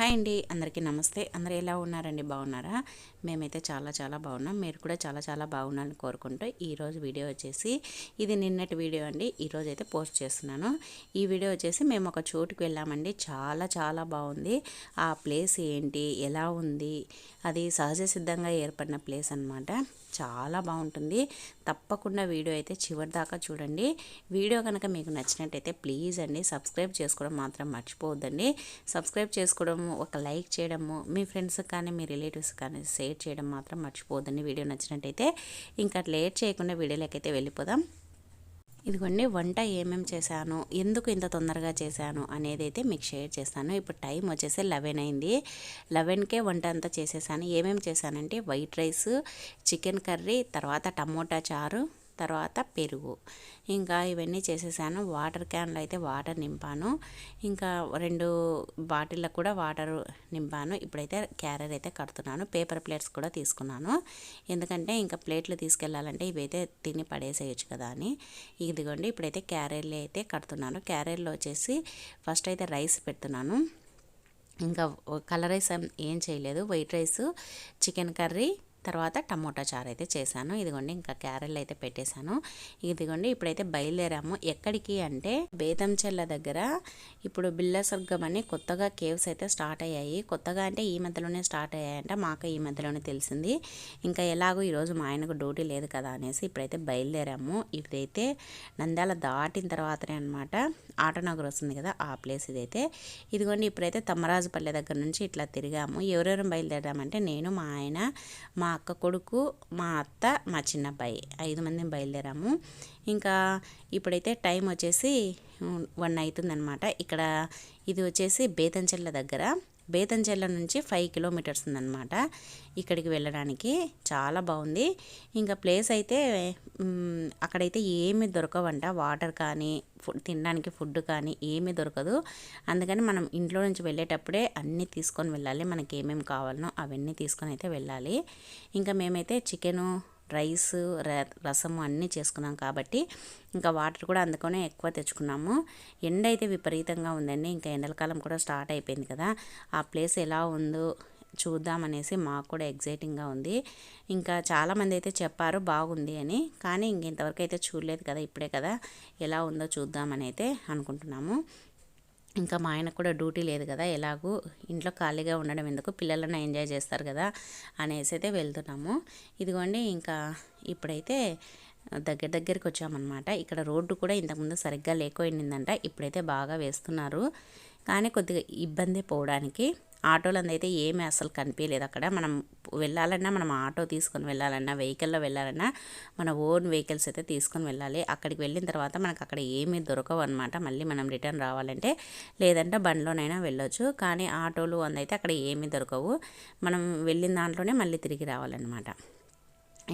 Hi అండి. అందరికీ నమస్తే. అందరూ ఎలా ఉన్నారండి? బాగున్నారా? మేమైతే చాలా చాలా బాగున్నాం. మీరు కూడా చాలా చాలా బాగున్నారని కోరుకుంటూ ఈరోజు వీడియో వచ్చేసి ఇది నిన్నటి వీడియో అండి. ఈరోజు అయితే పోస్ట్ చేస్తున్నాను. ఈ వీడియో వచ్చేసి మేము ఒక చోటుకి వెళ్ళామండి. చాలా చాలా బాగుంది. ఆ ప్లేస్ ఏంటి? ఎలా ఉంది? అది సహజ సిద్ధంగా ఏర్పడిన ప్లేస్ అనమాట చాలా బాగుంటుంది. తప్పకుండా వీడియో అయితే చివరి దాకా చూడండి. వీడియో కనుక మీకు నచ్చినట్టయితే ప్లీజ్ అండి సబ్స్క్రైబ్ చేసుకోవడం మాత్రం మర్చిపోవద్దండి. సబ్స్క్రైబ్ చేసుకోవడము ఒక లైక్ చేయడము మీ ఫ్రెండ్స్ కానీ మీ రిలేటివ్స్ కానీ షేర్ చేయడం మాత్రం మర్చిపోవద్దండి. వీడియో నచ్చినట్టయితే ఇంకా లేట్ చేయకుండా వీడియోలోకి అయితే వెళ్ళిపోదాం. ఇదిగోండి వంట ఏమేమి చేశాను ఎందుకు ఇంత తొందరగా చేశాను అనేది అయితే మీకు షేర్ చేస్తాను. ఇప్పుడు టైం వచ్చేసి లెవెన్ అయింది. లెవెన్కే వంట అంతా చేసేసాను. ఏమేమి చేశానంటే వైట్ రైస్ చికెన్ కర్రీ తర్వాత టమోటా చారు తర్వాత పెరుగు. ఇంకా ఇవన్నీ చేసేసాను. వాటర్ క్యాన్లో అయితే వాటర్ నింపాను. ఇంకా రెండు బాటిల్లో కూడా వాటర్ నింపాను. ఇప్పుడైతే క్యారియర్ అయితే కడుతున్నాను. పేపర్ ప్లేట్స్ కూడా తీసుకున్నాను. ఎందుకంటే ఇంకా ప్లేట్లు తీసుకెళ్ళాలంటే ఇవైతే తిని పడేసేయచ్చు కదా అని. ఇదిగోండి ఇప్పుడైతే క్యారియర్లు అయితే కడుతున్నాను. క్యారియర్లో వచ్చేసి ఫస్ట్ అయితే రైస్ పెడుతున్నాను. ఇంకా కలర్ రైస్ ఏం చేయలేదు. వైట్ రైస్ చికెన్ కర్రీ తర్వాత టమోటా చారు అయితే చేశాను. ఇదిగోండి ఇంకా క్యారెల్ అయితే పెట్టేశాను. ఇదిగోండి ఇప్పుడైతే బయలుదేరాము. ఎక్కడికి అంటే బేతంచెల్ల దగ్గర. ఇప్పుడు బిల్లసర్గం అని కొత్తగా కేవ్స్ అయితే స్టార్ట్ అయ్యాయి. కొత్తగా అంటే ఈ మధ్యలోనే స్టార్ట్ అయ్యాయంట. మాకు ఈ మధ్యలోనే తెలిసింది. ఇంకా ఎలాగో ఈరోజు మా ఆయనకు డ్యూటీ లేదు కదా అనేసి ఇప్పుడైతే బయలుదేరాము. ఇదైతే నంద్యాల దాటిన తర్వాతనే అనమాట ఆటోనగర్ వస్తుంది కదా ఆ ప్లేస్ ఇదైతే. ఇదిగోండి ఇప్పుడైతే తమ్మరాజుపల్లె దగ్గర నుంచి ఇట్లా తిరిగాము. ఎవరెవరు బయలుదేరామంటే నేను మా ఆయన మా అక్క కొడుకు మా అత్త మా చిన్నబ్బాయి. ఐదు మంది బయలుదేరాము. ఇంకా ఇప్పుడైతే టైం వచ్చేసి వన్ అవుతుందనమాట ఇక్కడ ఇది వచ్చేసి బేతంచెల్ల దగ్గర. బేతంచెర్ల నుంచి ఫైవ్ కిలోమీటర్స్ ఉందన్నమాట. ఇక్కడికి వెళ్ళడానికి చాలా బాగుంది. ఇంకా ప్లేస్ అయితే అక్కడైతే ఏమి దొరకవంట. వాటర్ కానీ ఫుడ్ తినడానికి ఫుడ్ కానీ ఏమీ దొరకదు. అందుకని మనం ఇంట్లో నుంచి వెళ్ళేటప్పుడే అన్నీ తీసుకొని వెళ్ళాలి. మనకి ఏమేమి కావాలనో అవన్నీ తీసుకొని అయితే వెళ్ళాలి. ఇంకా మేమైతే చికెను రైస్ రసము అన్నీ చేసుకున్నాం కాబట్టి ఇంకా వాటర్ కూడా అందుకనే ఎక్కువ తెచ్చుకున్నాము. ఎండ అయితే విపరీతంగా ఉందండి. ఇంకా ఎండలకాలం కూడా స్టార్ట్ అయిపోయింది కదా. ఆ ప్లేస్ ఎలా ఉందో చూద్దామనేసి మాకు కూడా ఎగ్జైటింగ్గా ఉంది. ఇంకా చాలామంది అయితే చెప్పారు బాగుంది అని. కానీ ఇంక ఇంతవరకు అయితే చూడలేదు కదా ఇప్పుడే కదా. ఎలా ఉందో చూద్దామని అయితే అనుకుంటున్నాము. ఇంకా మా ఆయనకు కూడా డ్యూటీ లేదు కదా ఎలాగూ ఇంట్లో ఖాళీగా ఉండడం ఎందుకు పిల్లలను ఎంజాయ్ చేస్తారు కదా అనేసి అయితే వెళ్తున్నాము. ఇదిగోండి ఇంకా ఇప్పుడైతే దగ్గర దగ్గరికి వచ్చామన్నమాట. ఇక్కడ రోడ్డు కూడా ఇంతకుముందు సరిగ్గా లేకపోయిందంట ఇప్పుడైతే బాగా వేస్తున్నారు. కానీ కొద్దిగా ఇబ్బంది పోవడానికి ఆటోలందు అయితే ఏమీ అసలు కనిపించలేదు అక్కడ. మనం వెళ్ళాలన్నా మనం ఆటో తీసుకొని వెళ్ళాలన్నా వెహికల్లో వెళ్ళాలన్నా మన ఓన్ వెహికల్స్ అయితే తీసుకొని వెళ్ళాలి. అక్కడికి వెళ్ళిన తర్వాత మనకు అక్కడ ఏమీ దొరకవు అనమాట మళ్ళీ మనం రిటర్న్ రావాలంటే లేదంటే బండ్లోనైనా వెళ్ళొచ్చు. కానీ ఆటోలు అందైతే అక్కడ ఏమీ దొరకవు. మనం వెళ్ళిన దాంట్లోనే మళ్ళీ తిరిగి రావాలన్నమాట.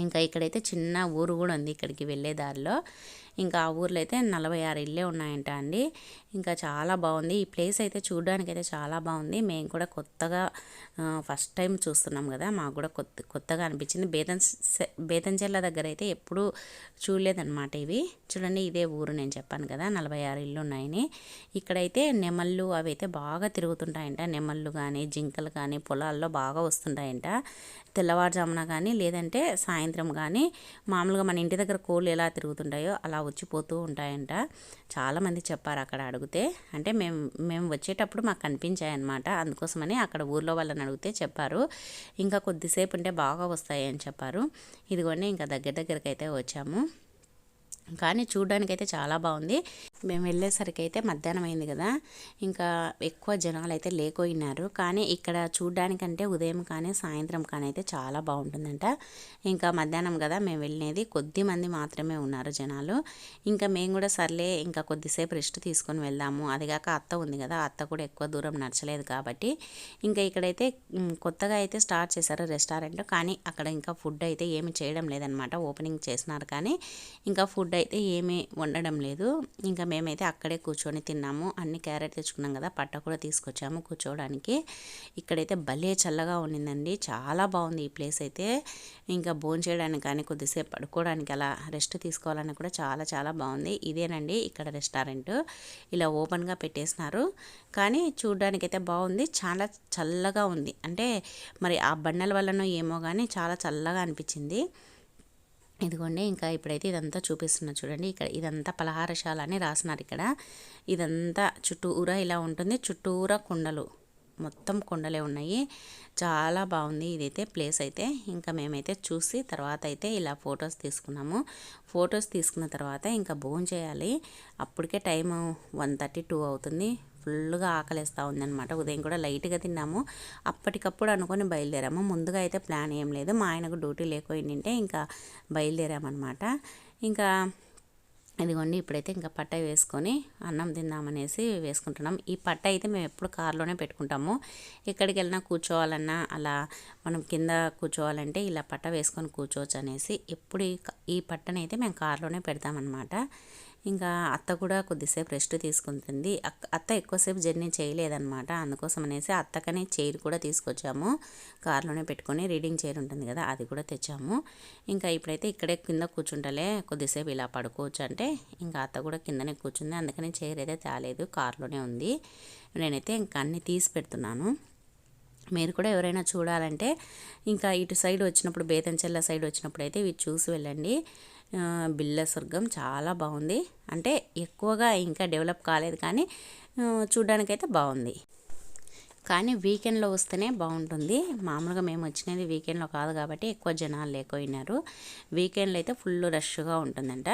ఇంకా ఇక్కడైతే చిన్న ఊరు కూడా ఉంది. ఇక్కడికి వెళ్ళే దారిలో ఇంకా ఆ ఊర్లో అయితే నలభై ఆరు ఇల్లే ఉన్నాయంట అండి. ఇంకా చాలా బాగుంది. ఈ ప్లేస్ అయితే చూడడానికి అయితే చాలా బాగుంది. మేము కూడా కొత్తగా ఫస్ట్ టైం చూస్తున్నాం కదా మాకు కూడా కొత్త కొత్తగా అనిపించింది. బేతన్ బేతంచెర్ల దగ్గర అయితే ఎప్పుడూ చూడలేదన్నమాట ఇవి. చూడండి ఇదే ఊరు నేను చెప్పాను కదా నలభై ఆరు ఇల్లు ఉన్నాయని. ఇక్కడైతే నెమళ్ళు అవి అయితే బాగా తిరుగుతుంటాయంట. నెమళ్ళు కానీ జింకలు కానీ పొలాల్లో బాగా వస్తుంటాయంట. తెల్లవారుజామున కానీ లేదంటే సాయంత్రం కానీ మామూలుగా మన ఇంటి దగ్గర కోళ్ళు ఎలా తిరుగుతుంటాయో అలా వచ్చిపోతూ ఉంటాయంట. చాలామంది చెప్పారు అక్కడ అడిగితే. అంటే మేము మేము వచ్చేటప్పుడు మాకు కనిపించాయి అనమాట అందుకోసమని అక్కడ ఊర్లో వాళ్ళని అడిగితే చెప్పారు. ఇంకా కొద్దిసేపు ఉంటే బాగా వస్తాయి అని చెప్పారు. ఇదిగోండి ఇంకా దగ్గర దగ్గరికి అయితే వచ్చాము. కానీ చూడ్డానికైతే చాలా బాగుంది. మేము వెళ్ళేసరికి అయితే మధ్యాహ్నం అయింది కదా. ఇంకా ఎక్కువ జనాలు అయితే లేకపోయినారు. కానీ ఇక్కడ చూడడానికంటే ఉదయం కానీ సాయంత్రం కానీ అయితే చాలా బాగుంటుందంట. ఇంకా మధ్యాహ్నం కదా మేము వెళ్ళినది. కొద్ది మంది మాత్రమే ఉన్నారు జనాలు. ఇంకా మేము కూడా సర్లే ఇంకా కొద్దిసేపు రెస్ట్ తీసుకొని వెళ్దాము. అదిగాక అత్త ఉంది కదా అత్త కూడా ఎక్కువ దూరం నడచలేదు కాబట్టి. ఇంకా ఇక్కడైతే కొత్తగా అయితే స్టార్ట్ చేశారు రెస్టారెంట్. కానీ అక్కడ ఇంకా ఫుడ్ అయితే ఏమి చేయడం లేదనమాట. ఓపెనింగ్ చేసినారు కానీ ఇంకా ఫుడ్ అయితే ఏమీ వండడం లేదు. ఇంకా మేమైతే అక్కడే కూర్చొని తిన్నాము. అన్ని క్యారెట్ తెచ్చుకున్నాం కదా పట్ట కూడా తీసుకొచ్చాము కూర్చోవడానికి. ఇక్కడైతే భలే చల్లగా ఉండిందండి. చాలా బాగుంది ఈ ప్లేస్ అయితే. ఇంకా భోజనం చేయడానికి కానీ కొద్దిసేపు పడుకోవడానికి అలా రెస్ట్ తీసుకోవాలని కూడా చాలా చాలా బాగుంది. ఇదేనండి ఇక్కడ రెస్టారెంట్. ఇలా ఓపెన్గా పెట్టేసినారు. కానీ చూడడానికైతే బాగుంది. చాలా చల్లగా ఉంది. అంటే మరి ఆ బండల వల్లనో ఏమో కానీ చాలా చల్లగా అనిపించింది. ఇదిగోండి ఇంకా ఇప్పుడైతే ఇదంతా చూపిస్తున్నా చూడండి. ఇక్కడ ఇదంతా పలహారశాల అని రాసినారు ఇక్కడ. ఇదంతా చుట్టూరా ఇలా ఉంటుంది. చుట్టూరా కొండలు. మొత్తం కొండలే ఉన్నాయి. చాలా బాగుంది ఇదైతే ప్లేస్ అయితే. ఇంకా మేమైతే చూసి తర్వాత అయితే ఇలా ఫొటోస్ తీసుకున్నాము. ఫొటోస్ తీసుకున్న తర్వాత ఇంకా భోజనం చేయాలి. అప్పటికే టైం వన్ థర్టీ టూ అవుతుంది. ఫుల్గా ఆకలిస్తూ ఉందనమాట ఉదయం కూడా లైట్గా తిన్నాము. అప్పటికప్పుడు అనుకొని బయలుదేరాము. ముందుగా అయితే ప్లాన్ ఏం లేదు. మా ఆయనకు డ్యూటీ లేకపోయిందంటే ఇంకా బయలుదేరామన్నమాట. ఇంకా ఇదిగోండి ఇప్పుడైతే ఇంకా పట్ట వేసుకొని అన్నం తిందామనేసి వేసుకుంటున్నాం. ఈ పట్ట అయితే మేము ఎప్పుడు కారులోనే పెట్టుకుంటాము. ఎక్కడికి వెళ్ళినా కూర్చోవాలన్నా అలా మనం కింద కూర్చోవాలంటే ఇలా పట్ట వేసుకొని కూర్చోవచ్చు అనేసి ఎప్పుడు ఈ పట్టనైతే మేము కారులోనే పెడతామన్నమాట. ఇంకా అత్త కూడా కొద్దిసేపు రెస్ట్ తీసుకుంటుంది అత్త ఎక్కువసేపు జర్నీ చేయలేదన్నమాట. అందుకోసం అనేసి అత్తకనే చైర్ కూడా తీసుకొచ్చాము. కార్లోనే పెట్టుకొని రీడింగ్ చైర్ ఉంటుంది కదా అది కూడా తెచ్చాము. ఇంకా ఇప్పుడైతే ఇక్కడే కింద కూర్చుంటలే కొద్దిసేపు ఇలా పడుకోవచ్చు అంటే. ఇంకా అత్త కూడా కిందనే కూర్చుంది అందుకని చైర్ అయితే తేలేదు కార్లోనే ఉంది. నేనైతే ఇంకా అన్నీ తీసి పెడుతున్నాను. మీరు కూడా ఎవరైనా చూడాలంటే ఇంకా ఇటు సైడ్ వచ్చినప్పుడు బేతంచెల్ల సైడ్ వచ్చినప్పుడు అయితే ఇవి చూసి వెళ్ళండి. బిల్ల స్వర్గం చాలా బాగుంది. అంటే ఎక్కువగా ఇంకా డెవలప్ కాలేదు కానీ చూడ్డానికైతే బాగుంది. కానీ వీకెండ్లో వస్తేనే బాగుంటుంది. మామూలుగా మేము వచ్చినది వీకెండ్లో కాదు కాబట్టి ఎక్కువ జనాలు లేకపోయినారు. వీకెండ్లో అయితే ఫుల్ రష్గా ఉంటుందంట.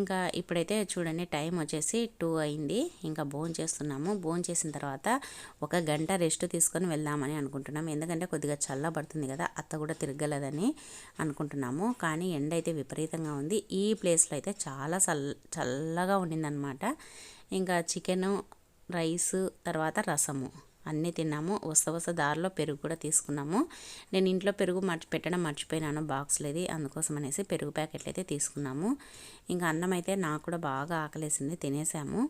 ఇంకా ఇప్పుడైతే చూడండి టైం వచ్చేసి టూ అయింది. ఇంకా భోజనం చేస్తున్నాము. భోజనం చేసిన తర్వాత ఒక గంట రెస్ట్ తీసుకొని వెళ్దామని అనుకుంటున్నాము. ఎందుకంటే కొద్దిగా చల్లబడుతుంది కదా అత్త కూడా తిరగలేదని అనుకుంటున్నాము. కానీ ఎండ అయితే విపరీతంగా ఉంది. ఈ ప్లేస్లో అయితే చాలా చల్ల చల్లగా ఉండిందనమాట ఇంకా చికెను రైస్ తర్వాత రసము. అన్నీ తిన్నాము. వస్త వస్త దారిలో పెరుగు కూడా తీసుకున్నాము. నేను ఇంట్లో పెరుగు మర్చి పెట్టడం మర్చిపోయినాను బాక్స్లో ఇది అందుకోసం అనేసి పెరుగు ప్యాకెట్లు అయితే తీసుకున్నాము. ఇంకా అన్నం అయితే నాకు కూడా బాగా ఆకలేసింది. తినేసాము.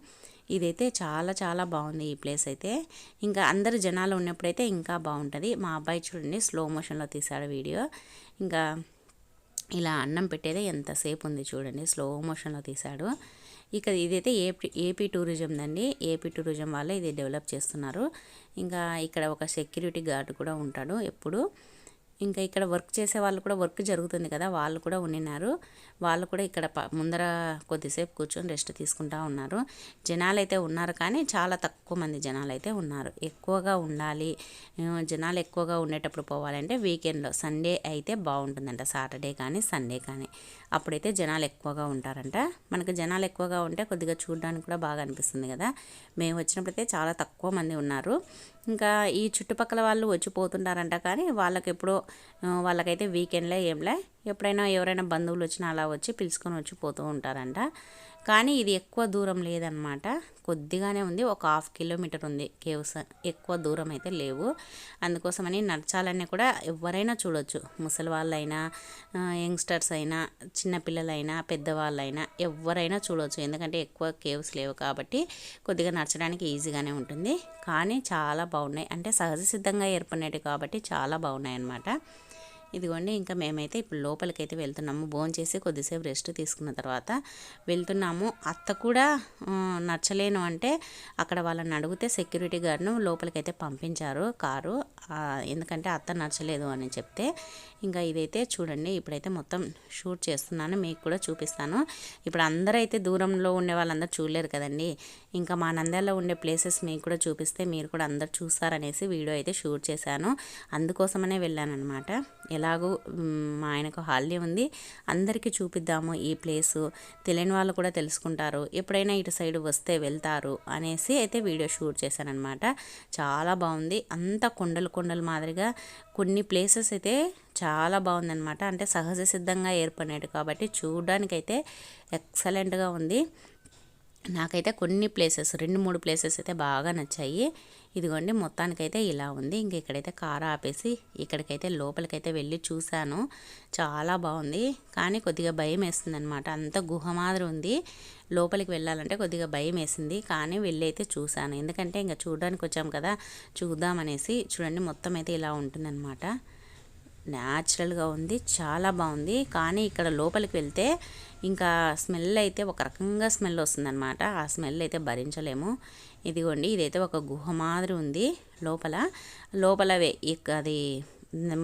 ఇదైతే చాలా చాలా బాగుంది ఈ ప్లేస్ అయితే. ఇంకా అందరు జనాలు ఉన్నప్పుడైతే ఇంకా బాగుంటుంది. మా అబ్బాయి చూడండి స్లో మోషన్లో తీశాడు వీడియో. ఇంకా ఇలా అన్నం పెట్టేదే ఎంతసేపు ఉంది చూడండి. స్లో మోషన్లో తీశాడు ఇక ఇదైతే ఏపీ ఏపీ టూరిజం అండి ఏపీ టూరిజం వాళ్ళే ఇది డెవలప్ చేస్తున్నారు. ఇంకా ఇక్కడ ఒక సెక్యూరిటీ గార్డ్ కూడా ఉంటాడు ఎప్పుడు. ఇంకా ఇక్కడ వర్క్ చేసే వాళ్ళు కూడా వర్క్ జరుగుతుంది కదా వాళ్ళు కూడా ఉండినారు. వాళ్ళు కూడా ఇక్కడ ముందర కొద్దిసేపు కూర్చొని రెస్ట్ తీసుకుంటా ఉన్నారు. జనాలు అయితే ఉన్నారు కానీ చాలా తక్కువ మంది జనాలు అయితే ఉన్నారు. ఎక్కువగా ఉండాలి. జనాలు ఎక్కువగా ఉండేటప్పుడు పోవాలంటే వీకెండ్లో సండే అయితే బాగుంటుందంట. సాటర్డే కానీ సండే కానీ. అప్పుడైతే జనాలు ఎక్కువగా ఉంటారంట. మనకు జనాలు ఎక్కువగా ఉంటే కొద్దిగా చూడడానికి కూడా బాగా అనిపిస్తుంది కదా. మేము వచ్చినప్పుడైతే చాలా తక్కువ మంది ఉన్నారు. ఇంకా ఈ చుట్టుపక్కల వాళ్ళు వచ్చిపోతుంటారంట కానీ వాళ్ళకి ఎప్పుడో వాళ్ళకైతే వీకెండ్లే ఏంలే ఎప్పుడైనా ఎవరైనా బంధువులు వచ్చినా అలా వచ్చి పిలుచుకొని వచ్చి పోతూ ఉంటారంట. కానీ ఇది ఎక్కువ దూరం లేదనమాట కొద్దిగానే ఉంది. ఒక హాఫ్ కిలోమీటర్ ఉంది. కేవ్స్ ఎక్కువ దూరం అయితే లేవు. అందుకోసమని నడచాలని కూడా ఎవరైనా చూడొచ్చు. ముసలి వాళ్ళైనా యంగ్స్టర్స్ అయినా చిన్నపిల్లలైనా పెద్దవాళ్ళైనా ఎవరైనా చూడవచ్చు ఎందుకంటే ఎక్కువ కేవ్స్ లేవు కాబట్టి కొద్దిగా నడచడానికి ఈజీగానే ఉంటుంది. కానీ చాలా బాగున్నాయి. అంటే సహజ సిద్ధంగా ఏర్పడినవి కాబట్టి చాలా బాగున్నాయి అన్నమాట ఇదిగోండి ఇంకా మేమైతే ఇప్పుడు లోపలికి అయితే వెళ్తున్నాము. భోజనం చేసి కొద్దిసేపు రెస్ట్ తీసుకున్న తర్వాత వెళ్తున్నాము. అత్త కూడా నచ్చలేను అంటే అక్కడ వాళ్ళని అడిగితే సెక్యూరిటీ గార్డ్ను లోపలికైతే పంపించారు కారు. ఎందుకంటే అత్త నచ్చలేదు అని చెప్తే ఇంకా ఇదైతే చూడండి ఇప్పుడైతే మొత్తం షూట్ చేస్తున్నాను మీకు కూడా చూపిస్తాను. ఇప్పుడు అందరూ అయితే దూరంలో ఉండే వాళ్ళందరూ చూడలేరు కదండి. ఇంకా మా నంద్యాలలో ఉండే ప్లేసెస్ మీకు కూడా చూపిస్తే మీరు కూడా అందరు చూస్తారనేసి వీడియో అయితే షూట్ చేశాను. అందుకోసమనే వెళ్ళాను అనమాట ఎలాగో మా ఆయనకు హాలిడే ఉంది. అందరికీ చూపిద్దాము ఈ ప్లేసు. తెలియని వాళ్ళు కూడా తెలుసుకుంటారు. ఎప్పుడైనా ఇటు సైడ్ వస్తే వెళ్తారు అనేసి అయితే వీడియో షూట్ చేశానమాట చాలా బాగుంది. అంత కొండలు కొండలు మాదిరిగా కొన్ని ప్లేసెస్ అయితే చాలా బాగుందన్నమాట. అంటే సహజ సిద్ధంగా ఏర్పడినట్టు కాబట్టి చూడడానికైతే ఎక్సలెంట్గా ఉంది. నాకైతే కొన్ని ప్లేసెస్ రెండు మూడు ప్లేసెస్ అయితే బాగా నచ్చాయి. ఇదిగోండి మొత్తానికైతే ఇలా ఉంది. ఇంక ఇక్కడైతే కారు ఆపేసి ఇక్కడికైతే లోపలికైతే వెళ్ళి చూశాను. చాలా బాగుంది. కానీ కొద్దిగా భయం వేస్తుంది అనమాట అంత గుహ మాదిరి ఉంది. లోపలికి వెళ్ళాలంటే కొద్దిగా భయం వేసింది. కానీ వెళ్ళి అయితే చూశాను. ఎందుకంటే ఇంకా చూడడానికి వచ్చాం కదా చూద్దామనేసి చూడండి మొత్తం అయితే ఇలా ఉంటుందన్నమాట న్యాచురల్గా ఉంది. చాలా బాగుంది. కానీ ఇక్కడ లోపలికి వెళ్తే ఇంకా స్మెల్ అయితే ఒక రకంగా స్మెల్ వస్తుందన్నమాట. ఆ స్మెల్ అయితే భరించలేము. ఇదిగోండి ఇదైతే ఒక గుహ మాదిరి ఉంది లోపల. లోపలవే అది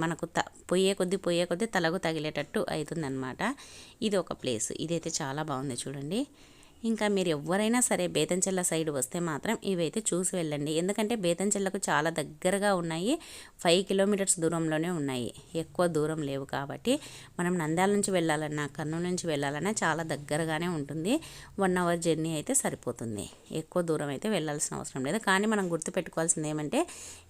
మనకు త పొయ్యే కొద్దీ పొయ్యే కొద్దీ తలకు తగిలేటట్టు అవుతుందన్నమాట ఇది ఒక ప్లేస్. ఇదైతే చాలా బాగుంది చూడండి. ఇంకా మీరు ఎవరైనా సరే బేతంచెల్ల సైడ్ వస్తే మాత్రం ఇవైతే చూసి వెళ్ళండి. ఎందుకంటే బేతంచెల్లకు చాలా దగ్గరగా ఉన్నాయి. ఫైవ్ కిలోమీటర్స్ దూరంలోనే ఉన్నాయి. ఎక్కువ దూరం లేవు కాబట్టి మనం నంద్యాల నుంచి వెళ్ళాలన్నా కర్నూలు నుంచి వెళ్ళాలన్నా చాలా దగ్గరగానే ఉంటుంది. వన్ అవర్ జర్నీ అయితే సరిపోతుంది. ఎక్కువ దూరం అయితే వెళ్ళాల్సిన అవసరం లేదు. కానీ మనం గుర్తుపెట్టుకోవాల్సింది ఏమంటే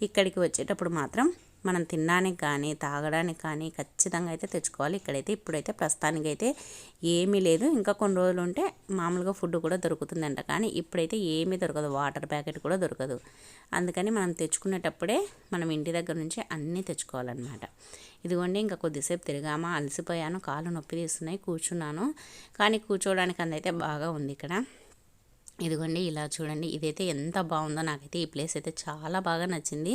ఇక్కడికి వచ్చేటప్పుడు మాత్రం మనం తినడానికి కానీ తాగడానికి కానీ ఖచ్చితంగా అయితే తెచ్చుకోవాలి. ఇక్కడైతే ఇప్పుడైతే ప్రస్తుతానికైతే ఏమీ లేదు. ఇంకా కొన్ని రోజులు ఉంటే మామూలుగా ఫుడ్ కూడా దొరుకుతుందంట. కానీ ఇప్పుడైతే ఏమీ దొరకదు. వాటర్ ప్యాకెట్ కూడా దొరకదు. అందుకని మనం తెచ్చుకునేటప్పుడే మనం ఇంటి దగ్గర నుంచి అన్నీ తెచ్చుకోవాలన్నమాట. ఇదిగోండి ఇంకా కొద్దిసేపు తిరిగామా. అలసిపోయాను. కాళ్ళు నొప్పి తీస్తున్నాయి. కూర్చున్నాను. కానీ కూర్చోవడానికి అందైతే బాగా ఉంది ఇక్కడ. ఇదిగోండి ఇలా చూడండి ఇదైతే ఎంత బాగుందో నాకైతే ఈ ప్లేస్ అయితే చాలా బాగా నచ్చింది.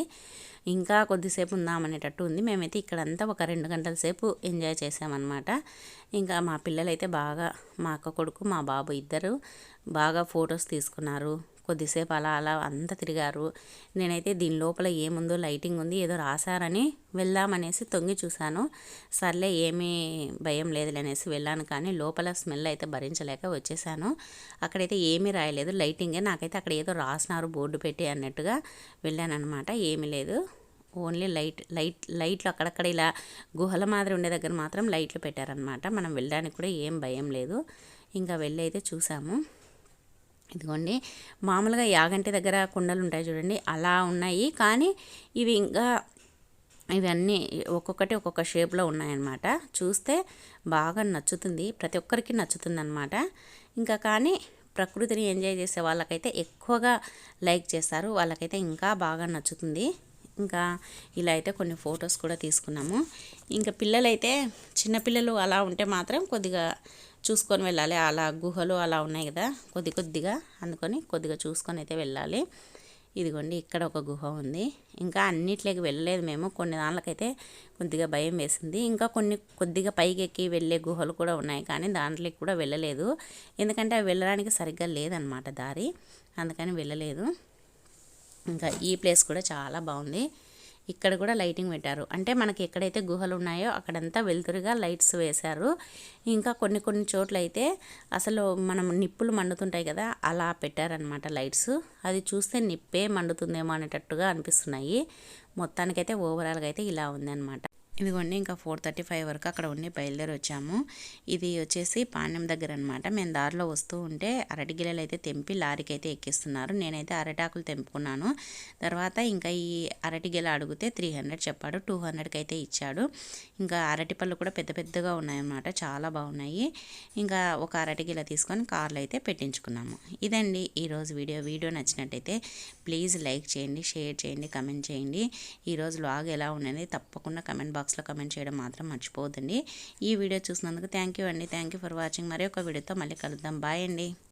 ఇంకా కొద్దిసేపు ఉందామనేటట్టు ఉంది. మేమైతే ఇక్కడంతా ఒక రెండు గంటల సేపు ఎంజాయ్ చేసామన్నమాట. ఇంకా మా పిల్లలైతే బాగా మా అక్క కొడుకు మా బాబు ఇద్దరు బాగా ఫొటోస్ తీసుకున్నారు. కొద్దిసేపు అలా అలా అంతా తిరిగారు. నేనైతే దీని లోపల ఏముందో లైటింగ్ ఉంది ఏదో రాశారని వెళ్దామనేసి తొంగి చూశాను. సర్లే ఏమీ భయం లేదులే అనేసి వెళ్ళాను కానీ లోపల స్మెల్ అయితే భరించలేక వచ్చేసాను. అక్కడైతే ఏమీ రాయలేదు లైటింగే. నాకైతే అక్కడ ఏదో రాసినారు బోర్డు పెట్టి అన్నట్టుగా వెళ్ళాను అనమాట ఏమీ లేదు. ఓన్లీ లైట్ లైట్ లైట్లు అక్కడక్కడ ఇలా గుహల మాదిరి ఉండే దగ్గర మాత్రం లైట్లు పెట్టారనమాట మనం వెళ్ళడానికి కూడా ఏం భయం లేదు. ఇంకా వెళ్ళి అయితే చూసాము ఇదిగోండి. మామూలుగా యాగంటి దగ్గర కుండలు ఉంటాయి చూడండి అలా ఉన్నాయి. కానీ ఇవి ఇంకా ఇవన్నీ ఒక్కొక్కటి ఒక్కొక్క షేప్లో ఉన్నాయన్నమాట. చూస్తే బాగా నచ్చుతుంది ప్రతి ఒక్కరికి నచ్చుతుంది అనమాట ఇంకా కానీ ప్రకృతిని ఎంజాయ్ చేసే వాళ్ళకైతే ఎక్కువగా లైక్ చేస్తారు వాళ్ళకైతే ఇంకా బాగా నచ్చుతుంది. ఇంకా ఇలా అయితే కొన్ని ఫొటోస్ కూడా తీసుకున్నాము. ఇంకా పిల్లలైతే చిన్నపిల్లలు అలా ఉంటే మాత్రం కొద్దిగా చూసుకొని వెళ్ళాలి. అలా గుహలు అలా ఉన్నాయి కదా కొద్ది కొద్దిగా. అందుకొని కొద్దిగా చూసుకొని అయితే వెళ్ళాలి. ఇదిగోండి ఇక్కడ ఒక గుహ ఉంది. ఇంకా అన్నిట్లోకి వెళ్ళలేదు మేము. కొన్ని దాంట్లకైతే కొద్దిగా భయం వేసింది. ఇంకా కొన్ని కొద్దిగా పైకి ఎక్కి వెళ్ళే గుహలు కూడా ఉన్నాయి కానీ దాంట్లోకి కూడా వెళ్ళలేదు. ఎందుకంటే అవి వెళ్ళడానికి సరిగ్గా లేదనమాట దారి. అందుకని వెళ్ళలేదు. ఇంకా ఈ ప్లేస్ కూడా చాలా బాగుంది. ఇక్కడ కూడా లైటింగ్ పెట్టారు. అంటే మనకి ఎక్కడైతే గుహలు ఉన్నాయో అక్కడంతా వెలుతురుగా లైట్స్ వేశారు. ఇంకా కొన్ని కొన్ని చోట్ల అయితే అసలు మనం నిప్పులు మండుతుంటాయి కదా అలా పెట్టారనమాట లైట్స్. అది చూస్తే నిప్పే మండుతుందేమో అనేటట్టుగా అనిపిస్తున్నాయి. మొత్తానికైతే ఓవరాల్గా అయితే ఇలా ఉందన్నమాట. ఇదిగోండి ఇంకా ఫోర్ థర్టీ ఫైవ్ వరకు అక్కడ ఉండి బయలుదేరి వచ్చాము. ఇది వచ్చేసి పాణ్యం దగ్గర అనమాట మేము దారిలో వస్తూ ఉంటే అరటి గిల్లలు అయితే తెంపి లారీకి అయితే ఎక్కిస్తున్నారు. నేనైతే అరటాకులు తెంపుకున్నాను. తర్వాత ఇంకా ఈ అరటి గిల అడిగితే త్రీ హండ్రెడ్ చెప్పాడు. టూ హండ్రెడ్కి అయితే ఇచ్చాడు. ఇంకా అరటి పళ్ళు కూడా పెద్ద పెద్దగా ఉన్నాయన్నమాట. చాలా బాగున్నాయి. ఇంకా ఒక అరటి గిల తీసుకొని కార్లు అయితే పెట్టించుకున్నాము. ఇదండి ఈరోజు వీడియో. వీడియో నచ్చినట్టయితే ప్లీజ్ లైక్ చేయండి షేర్ చేయండి కమెంట్ చేయండి. ఈరోజు లాగ్ ఎలా ఉన్నది తప్పకుండా కమెంట్ బాక్స్ బాక్స్లో కమెంట్ చేయడం మాత్రం మర్చిపోవద్దండి. ఈ వీడియో చూసినందుకు థ్యాంక్ యూ అండి. థ్యాంక్ యూ ఫర్ వాచింగ్ మరి ఒక వీడియోతో మళ్ళీ కలుద్దాం. బాయ్ అండి.